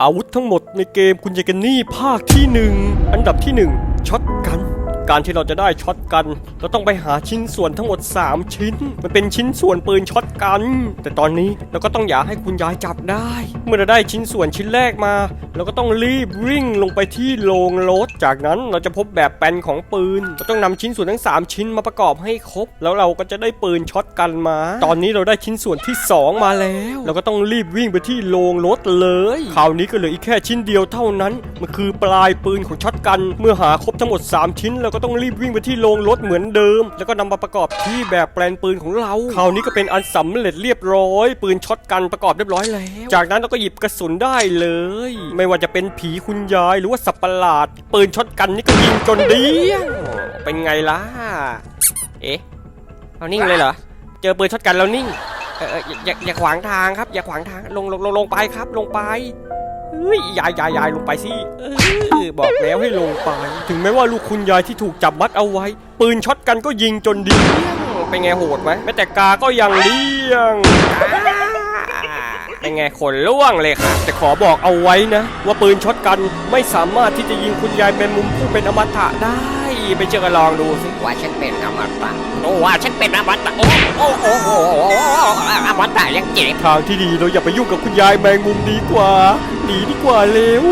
อาวุธทั้งหมดในเกมคุณยากันนี่ภาคที่หนึ่งอันดับที่หนึ่งช็อตกัน การที่เราจะได้ช็อตกัน เราต้องไปหาชิ้นส่วนทั้งหมด 3 ชิ้น มันเป็นชิ้นส่วนปืนช็อตกัน แต่ตอนนี้เราก็ต้องอย่าให้คุณยายจับได้ เมื่อเราได้ชิ้นส่วนชิ้นแรกมาเราก็ต้องรีบวิ่งลงไปที่โรงรถ จากนั้นเราจะพบแบบแปลนของปืน เราต้องนำชิ้นส่วนทั้ง 3 ชิ้นมาประกอบให้ครบ แล้วเราก็จะได้ปืนช็อตกันมา ตอนนี้เราได้ชิ้นส่วนที่ 2 มาแล้ว เราก็ต้องรีบวิ่งไปที่โรงรถเลย คราวนี้ก็เหลืออีกแค่ชิ้นเดียวเท่านั้น มันคือปลายปืนของช็อตกัน เมื่อหาครบทั้งหมด 3 ชิ้นเราก็ต้องรีบวิ่งไปที่โรงรถเหมือนเดิม แล้วก็นำมาประกอบที่แบบแปลนปืนของเราคราวนี้ก็เป็นอันสำเร็จเรียบร้อย ปืนช็อตกันประกอบเรียบร้อยแล้ว จากนั้นเราก็หยิบกระสุนได้เลย ไม่ว่าจะเป็นผีคุณยายหรือว่าสัตว์ประหลาด ปืนช็อตกันนี่ก็ยิงจนเดี้ยงเป็นไงล่ะ เอ๊ะเอานิ่งเลยเหรอ เจอปืนช็อตกันแล้วนิ่งอย่าอย่าอย่าขวางทางครับ อย่าขวางทางลงลงลงลงไปครับ ลงไป เฮ้ยยายยายยายลงไปสิเออบอกแล้วให้ลงไป ถึงแม้ว่าลูกคุณยายที่ถูกจับมัดเอาไว้ ปืนช็อตกันก็ยิงจนเดียงเป็นไงโหดไหมแม้แต่กาก็ยังเลี้ยงเป็นไงขนล่วงเลยค่ะแต่ขอบอกเอาไว้นะ ว่าปืนช็อตกันไม่สามารถที่จะยิงคุณยายเป็นมุมผู้เป็นอมตะได้ ไปเจอกันลองดูสิว่าฉันเป็นอมตะโอ้ว่าฉันเป็นอมตะโอ้โอ้โอ้โอ้โอ้อมตะยังเจ็บทางที่ดีเราอย่าไปยุ่งกับคุณยายแมงมุมดีกว่าหนีดีกว่าเร็ว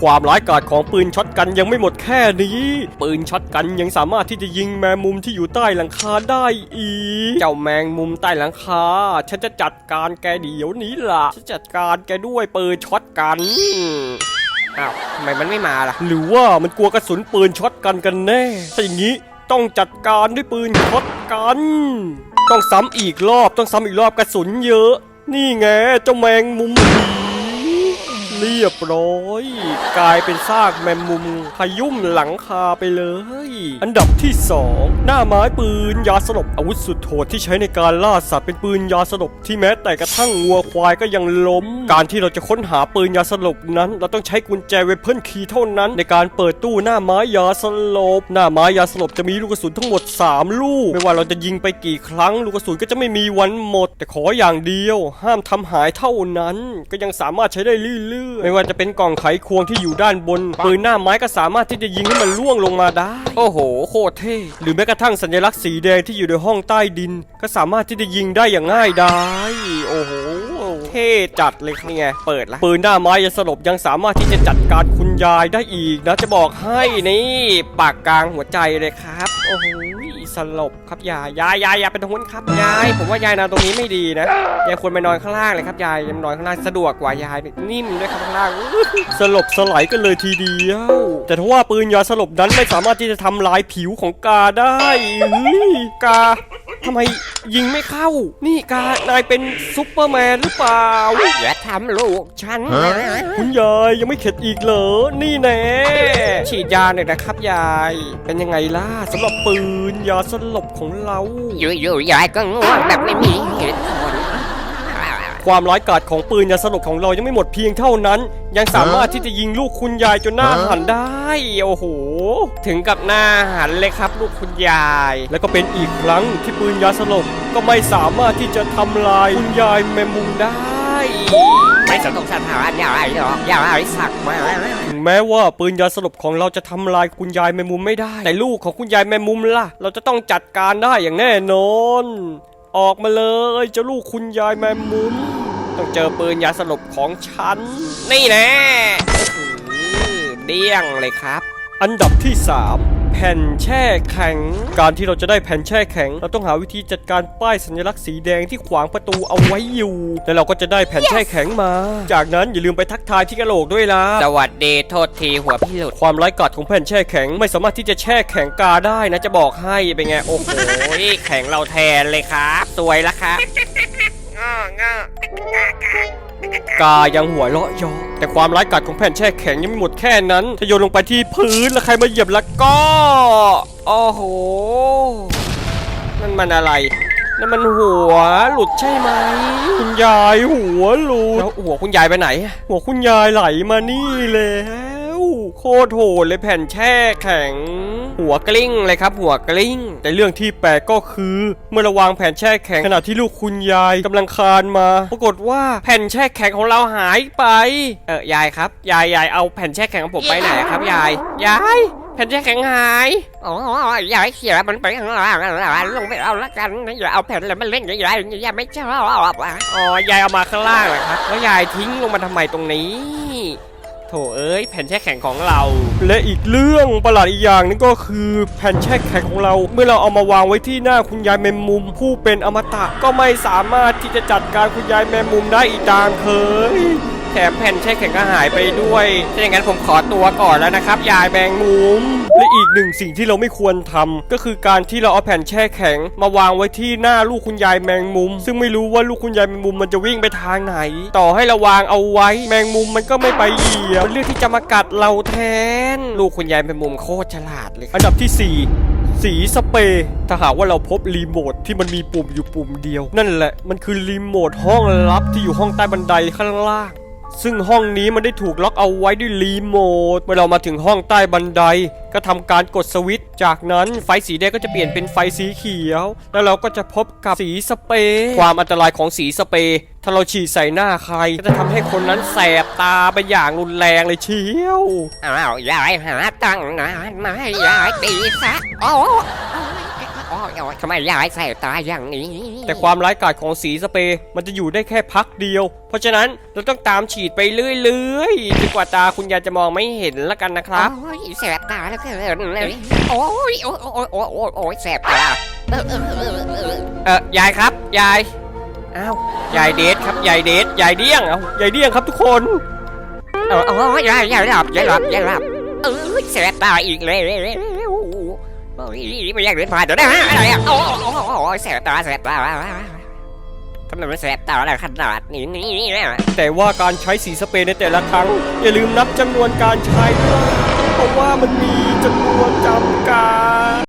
ความร้ายกาจของปืนช็อตกันยังไม่หมดแค่นี้ ปืนช็อตกันยังสามารถที่จะยิงแมงมุมที่อยู่ใต้หลังคาได้อีก เจ้าแมงมุมใต้หลังคาฉันจะจัดการแกเดี๋ยวนี้ล่ะฉันจัดการแกด้วยปืนช็อตกัน อ้าวทำไมมันไม่มาล่ะ หรือว่ามันกลัวกระสุนปืนช็อตกันกันแน่ ถ้าอย่างนี้ต้องจัดการด้วยปืนช็อตกัน ต้องซ้ำอีกรอบ ต้องซ้ำอีกรอบกระสุนเยอะ นี่ไงเจ้าแมงมุมผี เรียบร้อย กลายเป็นซากแมงมุมขยุ่มหลังคาไปเลย อันดับที่สองหน้าไม้ปืนยาสลบอาวุธสุดโหดที่ใช้ในการล่าสัตว์เป็นปืนยาสลบที่แม้แต่กระทั่งวัวควายก็ยังล้ม การที่เราจะค้นหาปืนยาสลบนั้น เราต้องใช้กุญแจเวเพิลคีย์เท่านั้น ในการเปิดตู้หน้าไม้ยาสลบ หน้าไม้ยาสลบจะมีลูกกระสุนทั้งหมด 3 ลูก ไม่ว่าเราจะยิงไปกี่ครั้ง ลูกกระสุนก็จะไม่มีวันหมด แต่ขออย่างเดียว ห้ามทำหายเท่านั้น ก็ยังสามารถใช้ได้เรื่อยๆไม่ว่าจะเป็นกล่องไขควงที่อยู่ด้านบน ปืนหน้าไม้ก็สามารถที่จะยิงให้มันล่วงลงมาได้ โอ้โห โคตรเท่ หรือแม้กระทั่งสัญลักษณ์สีแดงที่อยู่ในห้องใต้ดิน ก็สามารถที่จะยิงได้อย่างง่ายดายโอ้โห เท่จัดเลยครับนี่ไง เปิดละ ปืนหน้าไม้ยาสลบยังสามารถที่จะจัดการคุณยายได้อีกนะจะบอกให้นี่ ปากกลางหัวใจเลยครับ โอ้โห สลบครับยายยายยายยายเป็นทุนครับยายผมว่ายายนอนตรงนี้ไม่ดีนะยายควรไปนอนข้างล่างเลยครับยายยายนอนข้างล่างสะดวกกว่ายายนิ่มด้วยครับข้างล่างสลบสลายกันเลยทีเดียว แต่ถ้าว่าปืนยาสลบนั้นไม่สามารถที่จะทำลายผิวของกาได้กา ทำไมยิงไม่เข้า นี่กานายเป็นซุปเปอร์แมนหรือเปล่า อย่าทำลูกฉันนะคุณยายยังไม่เข็ดอีกเหรอ นี่แน่ฉีดยาหน่อยนะครับยาย เป็นยังไงล่ะสำหรับปืนยาสลบของเรา อยู่ๆยายก็ง่วงแบบไม่มีเหตุผล ความร้ายกาจของปืนยาสลบของเรายังไม่หมดเพียงเท่านั้น ยังสามารถที่จะยิงลูกคุณยายจนหน้าหันได้ โอ้โห ถึงกับหน้าหันเลยครับ ลูกคุณยาย แล้วก็เป็นอีกครั้งที่ปืนยาสลบก็ไม่สามารถที่จะทำลายคุณยายแมมมุมได้ไม่สนองสถานยายหรอกยายสักมาถึงแม้ว่าปืนยาสลบของเราจะทำลายคุณยายแมมมุมไม่ได้ แต่ลูกของคุณยายแมมมุมล่ะ เราจะต้องจัดการได้อย่างแน่นอน ออกมาเลยเจ้าลูกคุณยายแมมมุมต้องเจอปืนยาสลบของฉัน นี่แน่โอ้โหเดี้ยงเลยครับ อันดับที่ 3 แผ่นแช่แข็ง การที่เราจะได้แผ่นแช่แข็ง เราต้องหาวิธีจัดการป้ายสัญลักษณ์สีแดงที่ขวางประตูเอาไว้อยู่ แล้วเราก็จะได้แผ่นแช่แข็งมา จากนั้นอย่าลืมไปทักทายที่กระโหลกด้วยล่ะ สวัสดีโทษทีหัวพี่หลุด ความไร้กาจของแผ่นแช่แข็งไม่สามารถที่จะแช่แข็งกาได้นะจะบอกให้เป็นไงโอ้โหแข็งเราแทนเลยครับสวยแล้วครับ กายังหัวเราะเยอแต่ความไร้กาจของแผ่นแช่แข็งยังไม่หมดแค่นั้นถ้าโยนลงไปที่พื้นแล้วใครมาเหยียบแล้วก็โอ้โหนั่นมันอะไรนั่นมันหัวหลุดใช่ไหมคุณยายหัวหลุดแล้วหัวคุณยายไปไหน หัวคุณยายไหลมานี่แล้ว โคตรโหดเลยแผ่นแช่แข็ง หัวกลิ้งเลยครับหัวกลิ้ง แต่เรื่องที่แปลกก็คือ เมื่อเระวางแผ่นแช่แข็งขณะที่ลูกคุณยายกำลังคานมา ปรากฏว่าแผ่นแช่แข็งของเราหายไป เออยายครับ ยายยายเอาแผ่นแช่แข็งของผมไปไหนครับยาย ยายแผ่นแช่แข็งหายโอ้ยยายเขียมันไปข้างล่างลงไปเอาละกัน อย่าเอาแผ่นอะไรมาเล่นยายยายไม่ชอบอ๋อยายเอามาข้างล่างเหรอครับ แล้วยายทิ้งลงมาทำไมตรงนี้ โถเอ้ยแผ่นแช่แข็งของเรา และอีกเรื่องประหลาดอีกอย่างนึงก็คือแผ่นแช่แข็งของเรา เมื่อเราเอามาวางไว้ที่หน้าคุณยายแมมมุม ผู้เป็นอมตะก็ไม่สามารถที่จะจัดการคุณยายแมมมุมได้อีกตามเคย แถมแผ่นแช่แข็งก็หายไปด้วยถ้าอย่างนั้นผมขอตัวก่อนแล้วนะครับยายแมงมุมและอีกหนึ่งสิ่งที่เราไม่ควรทำก็คือการที่เราเอาแผ่นแช่แข็ง มาวางไว้ที่หน้าลูกคุณยายแมงมุม ซึ่งไม่รู้ว่าลูกคุณยายแมงมุมมันจะวิ่งไปทางไหน ต่อให้เราวางเอาไว้ แมงมุมมันก็ไม่ไปเหยียบเลือกที่จะมากัดเราแทน ลูกคุณยายแมงมุมโคตรฉลาดเลย อันดับที่สี่สีสเปรย์ถ้าหากว่าเราพบรีโมทที่มันมีปุ่มอยู่ปุ่มเดียว นั่นแหละมันคือรีโมทห้องลับที่อยู่ห้องใต้บันไดข้างล่าง ซึ่งห้องนี้มันได้ถูกล็อกเอาไว้ด้วยรีโมท เมื่อเรามาถึงห้องใต้บันได ก็ทำการกดสวิตช์ จากนั้นไฟสีแดงก็จะเปลี่ยนเป็นไฟสีเขียว แล้วเราก็จะพบกับสีสเปรย์ความอันตรายของสีสเปรย์ถ้าเราฉีดใส่หน้าใคร ก็จะทำให้คนนั้นแสบตาไปอย่างรุนแรงเลยเชียวอ้าวยายหาตั้งนานมาให้ยายตีซะโอ้ ทำไมยายใส่ตาอย่างนี้ แต่ความร้ายกาจของสีสเปรย์มันจะอยู่ได้แค่พักเดียว เพราะฉะนั้นเราต้องตามฉีดไปเรื่อยๆจนกว่าตาคุณยายจะมองไม่เห็นแล้วกันนะครับโอ้ยแสบตาแล้วเกินเลยโอ้ยโอ้ยโอ้ยโอ้ยโอ้ยโอ้ยแสบตาเออเออเออเออเออยายครับยายอ้าวยายเดทครับยายเดทยายเดี้ยงเอ้ายายเดี้ยงครับทุกคนเออโอ้ยยายยายหลับยายหลับยายหลับเออแสบตาอีกเลยโอ้ย ไม่อยากเดินผ่านเดี๋ยวนะอะไรอะโอ้โอ้ยแสบตาแสบตาทำไมมันแสบตาอะไรขนาดนี้นี่เนี่ยแต่ว่าการใช้สีสเปรย์ในแต่ละครั้ง อย่าลืมนับจำนวนการใช้ด้วยเพราะว่ามันมีจำนวนจำกัด